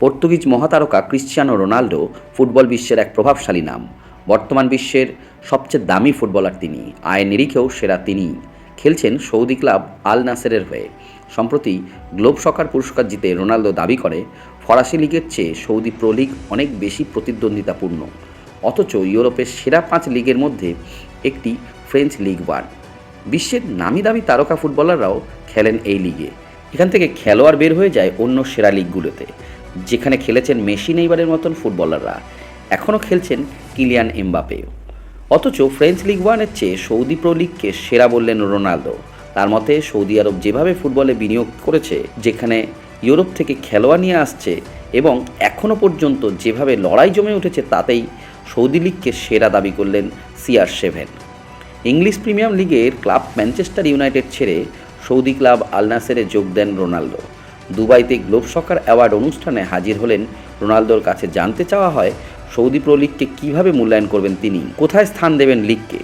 Portuguese মহাতারকা Cristiano Ronaldo football বিশ্বের এক প্রভাবশালী নাম। বর্তমান বিশ্বের সবচেয়ে দামি ফুটবলার তিনি। আয় নিরিখেও সেরা তিনি। খেলছেন সৌদি ক্লাব আল নাসেরের হয়ে। সম্প্রতি গ্লোব সকার পুরস্কার জিতে রোনালদো দাবি করে, ফরাসি লিগের চেয়ে সৌদি প্রো লিগ অনেক বেশি প্রতিদ্বন্দ্বিতাপূর্ণ। অথচ ইউরোপের সেরা পাঁচ লিগের মধ্যে একটি ফ্রেঞ্চ লিগ ওয়ান। বিশ্বের নামি দামি তারকা ফুটবলাররাও খেলেন এই লিগে। এখান থেকে খেলোয়াড় বের হয়ে যায় অন্য সেরা লিগগুলোতে। যেখানে খেলেছেন মেসি নেইবারের মতন ফুটবলাররা। এখনও খেলছেন কিলিয়ান এমবাপেও। অথচ ফ্রেঞ্চ লিগ ওয়ানের চেয়ে সৌদি প্রো লিগকে সেরা বললেন রোনালদো। তার মতে, সৌদি আরব যেভাবে ফুটবলে বিনিয়োগ করেছে, যেখানে ইউরোপ থেকে খেলোয়াড় নিয়ে আসছে এবং এখনও পর্যন্ত যেভাবে লড়াই জমে উঠেছে তাতেই সৌদি লিগকে সেরা দাবি করলেন সিআর সেভেন। ইংলিশ প্রিমিয়াম লিগের ক্লাব ম্যানচেস্টার ইউনাইটেড ছেড়ে সৌদি ক্লাব আলনাসেরে যোগ দেন রোনালদো। দুবাইতে গ্লোব সকার অ্যাওয়ার্ড অনুষ্ঠানে হাজির হলেন। রোনালদোর কাছে জানতে চাওয়া হয়, সৌদি প্রো লিগকে কীভাবে মূল্যায়ন করবেন তিনি? কোথায় স্থান দেবেন লিগকে?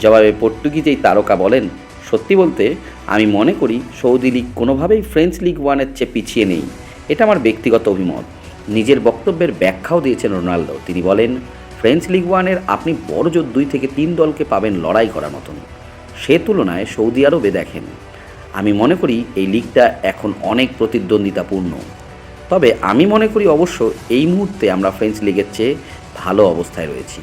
জবাবে পর্তুগিজ এই তারকা বলেন, সত্যি বলতে, আমি মনে করি সৌদি লিগ কোনোভাবেই ফ্রেঞ্চ লিগ ওয়ানের চেয়ে পিছিয়ে নেই। এটা আমার ব্যক্তিগত অভিমত। নিজের বক্তব্যের ব্যাখ্যাও দিয়েছেন রোনালদো। তিনি বলেন, ফ্রেঞ্চ লিগ ওয়ানের আপনি বড়জোর দুই থেকে তিন দলকে পাবেন লড়াই করার মতন। সে তুলনায় সৌদি আরবে দেখেন। আমি মনে করি এই লিগটা এখন অনেক প্রতিদ্বন্দ্বিতাপূর্ণ। তবে আমি মনে করি অবশ্য এই মুহূর্তে আমরা ফ্রেঞ্চ লিগের চেয়ে ভালো অবস্থায় রয়েছি।